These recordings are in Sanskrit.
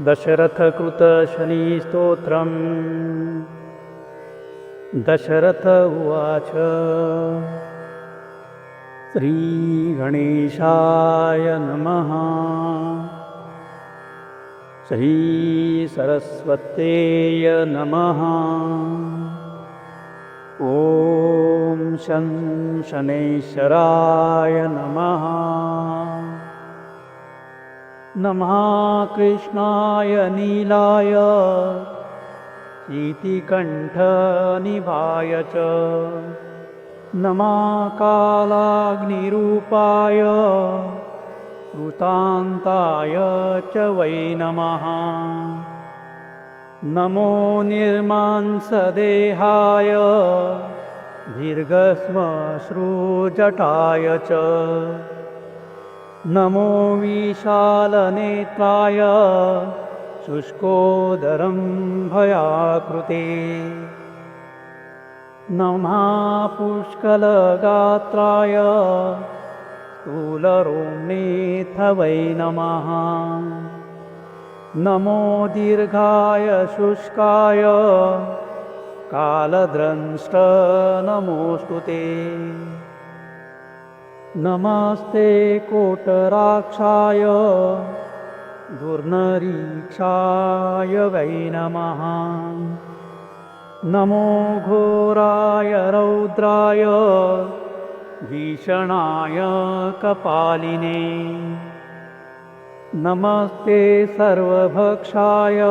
दशरथकृतशनीस्तोत्रम्। दशरथ उवाच श्रीगणेशाय नमः। श्रीसरस्वत्येय नमः। ॐ शं शनैश्वराय नमः नमः कृष्णाय नीलाय शीतिकण्ठनिभाय च। नमः कालाग्निरूपाय कृतान्ताय च वै नमः। नमो निर्मांसदेहाय दीर्घश्मश्रुजटाय च नमो विशालनेत्राय शुष्कोदरं भयाकृते। नमः पुष्कलगात्राय स्थूलरोम्णेथ वै नमः। नमो दीर्घाय शुष्काय कालद्रंष्ट नमोऽस्तु ते नमस्ते कोटराक्षाय दुर्नरीक्षाय वै नमः। नमो घोराय रौद्राय भीषणाय कपालिने। नमस्ते सर्वभक्षाय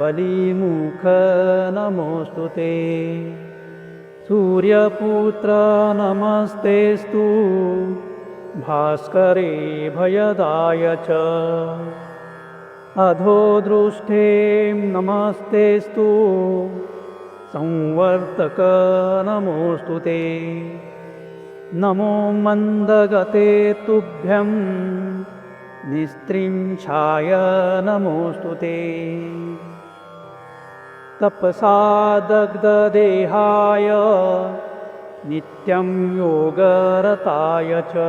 बलिमुख नमोऽस्तु ते सूर्यपुत्र नमस्तेस्तु भास्करे भयदाय च। अधोदृष्टे नमस्तेस्तु संवर्तक नमोऽस्तु ते। नमो मन्दगते तुभ्यं। निस्त्रिंशाय नमोऽस्तु ते तपसा दग्धदेहाय नित्यं योगरताय च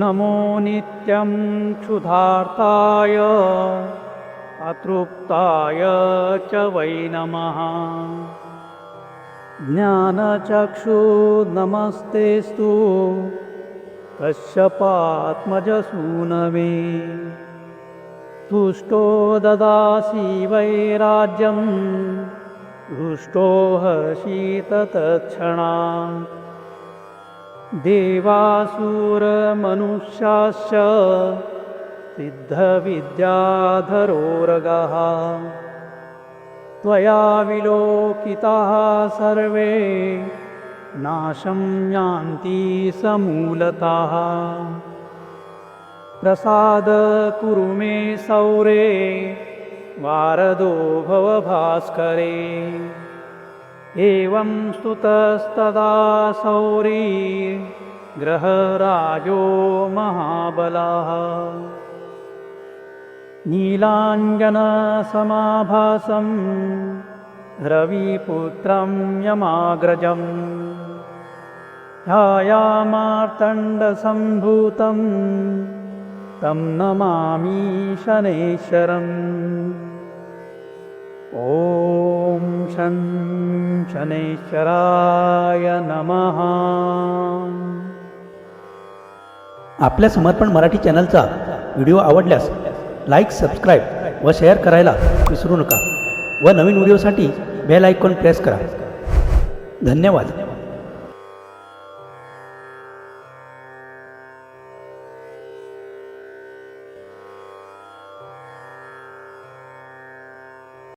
नमो नित्यं क्षुधार्ताय अतृप्ताय च वै नमः ज्ञानचक्षुर्नमस्तेस्तु कश्यपात्मजसूनवे तुष्टो ददासि वैराज्यं। हृष्टो हर्षिततत्क्षणात् देवासुरमनुष्याश्च सिद्धविद्याधरोरगः। त्वया विलोकिताः सर्वे नाशं यान्ति समूलतः प्रसाद कुरु मे सौरे वारदो भव भास्करे। एवं स्तुतस्तदा सौरी ग्रहराजो महाबलः। नीलाञ्जनसमाभासं रविपुत्रं यमाग्रजम् ध्यायामार्तण्डसम्भूतं तं नमामि शनेश्वरम्। ॐ शं शनेश्वराय नमः। आपल्या समर्पण मराठी चॅनलचा व्हिडिओ आवडल्यास लाईक सबस्क्राईब व शेअर करायला विसरू नका व नवीन व्हिडिओसाठी बेल आयकॉन प्रेस करा. धन्यवाद.